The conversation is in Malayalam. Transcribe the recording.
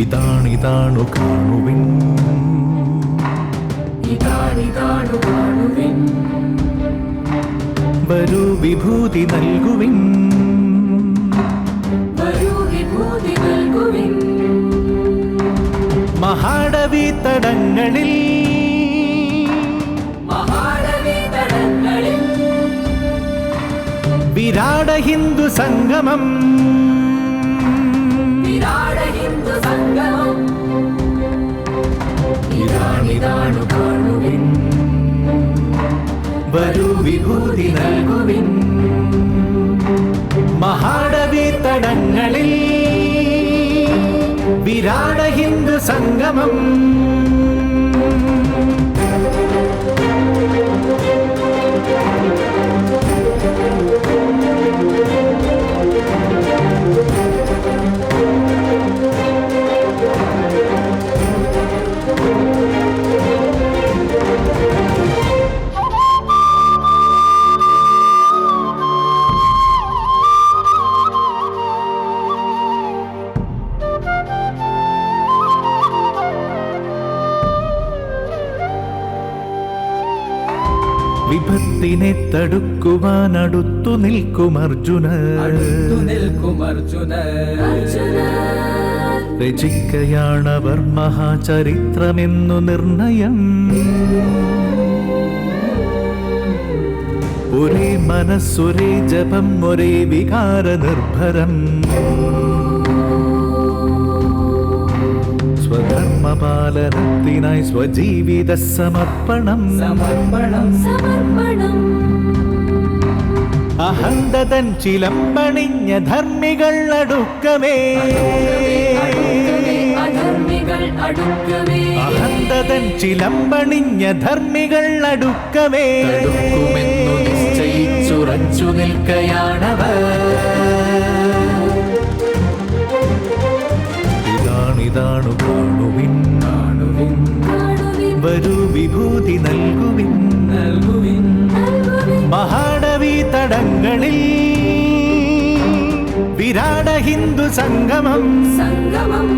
ഇതാണിതാണു കാണുവിൻ. ഇതാണിതാണു വരൂ വിഭൂതി നൽകുവിൻ. മഹാടവി തടങ്ങളിൽ. വിരാട ഹിന്ദു സംഗമം. വിഭൂതി നൽകുവിൻ. മഹാടവി തടങ്ങളിൽ വിരാട ഹിന്ദു സംഗമം. വിപത്തിനെ തടുക്കുവാൻ അടുത്തു നിൽക്കും അർജുന. രചിക്കയാണവർ മഹാചരിത്രമെന്നു നിർണയം. ഒരേ മനസ്സൊരേ ജപം ഒരേ വികാര നിർഭരം സ്വധർമ്മപാലനത്തിനായി സ്വജീവിത സമർപ്പണം. സമർപ്പണം. സമർപ്പണം. അഹന്തതൻ ചിലമ്പണിഞ്ഞ ധർമ്മികൾ അടുക്കമേ. അഹന്തതൻ ചിലമ്പണിഞ്ഞ ധർമ്മികൾ അടുക്കമേ. അടുക്കുമെന്നു നിശ്ചയിച്ചുറച്ചു നിൽക്കയാണവർ. വരൂ വിഭൂതി നൽകുവിൻ. നൽകുവിൻ. മഹാടവി തടങ്ങളിൽ വിരാട ഹിന്ദു സംഗമം. സംഗമം.